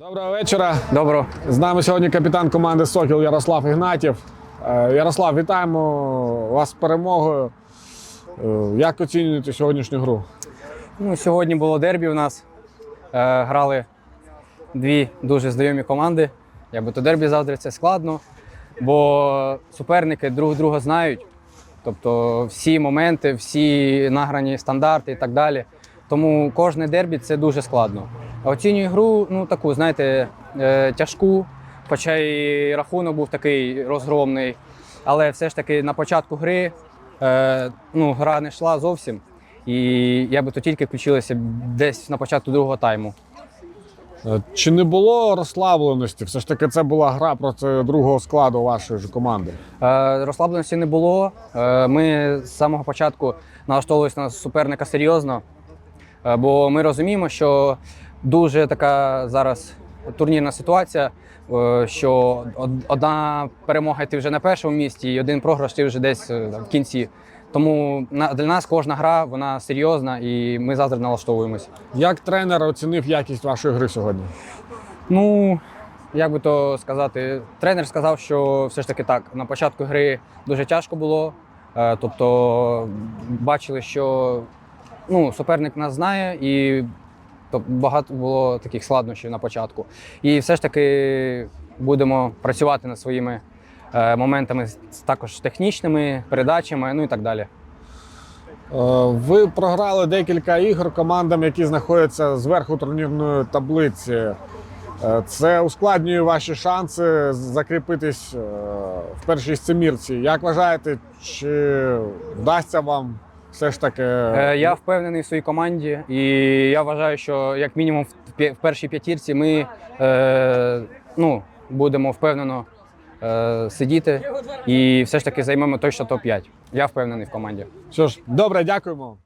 Доброго вечора. Добро. З нами сьогодні капітан команди Сокіл Ярослав Ігнатів. Е, Ярослав, вітаємо вас з перемогою. Е, Як оцінюєте сьогоднішню гру? Ну, сьогодні було дербі у нас. Е, грали дві дуже знайомі команди. Якби то дербі завтра це складно, бо суперники друг друга знають. Тобто всі моменти, всі награні стандарти і так далі. Тому кожне дербі це дуже складно. Оцінюю гру, ну таку, знаєте, е, тяжку, хоча і рахунок був такий розгромний. Але все ж таки на початку гри е, ну, гра не йшла зовсім. І я би то тільки включилася десь на початку другого тайму. Е, Чи не було розслабленості? Все ж таки, це була гра проти другого складу вашої ж команди. Е, розслабленості не було. Е, ми з самого початку налаштовувалися на суперника серйозно, е, бо ми розуміємо, що дуже така зараз турнірна ситуація, е, що одна перемога ти вже на першому місці, і один програш ти вже десь е, в кінці. Тому для нас кожна гра вона серйозна, і ми завтра налаштовуємося. Як тренер оцінив якість вашої гри сьогодні? Ну, як би то сказати, тренер сказав, що все ж таки так, на початку гри дуже тяжко було. Е, Тобто бачили, що ну, суперник нас знає, і тобто, багато було таких складнощів на початку. І все ж таки будемо працювати над своїми е, моментами, також технічними передачами, ну і так далі. Е, Ви програли декілька ігор командам, які знаходяться зверху турнірної таблиці. Е, Це ускладнює ваші шанси закріпитись в першій семірці. Як вважаєте, чи вдасться вам все ж таки? Е, Я впевнений в своїй команді, і я вважаю, що як мінімум в в першій п'ятірці ми е, ну, будемо впевнено е, сидіти і все ж таки займемо точно топ-5. Я впевнений в команді. Що ж, добре, дякуємо.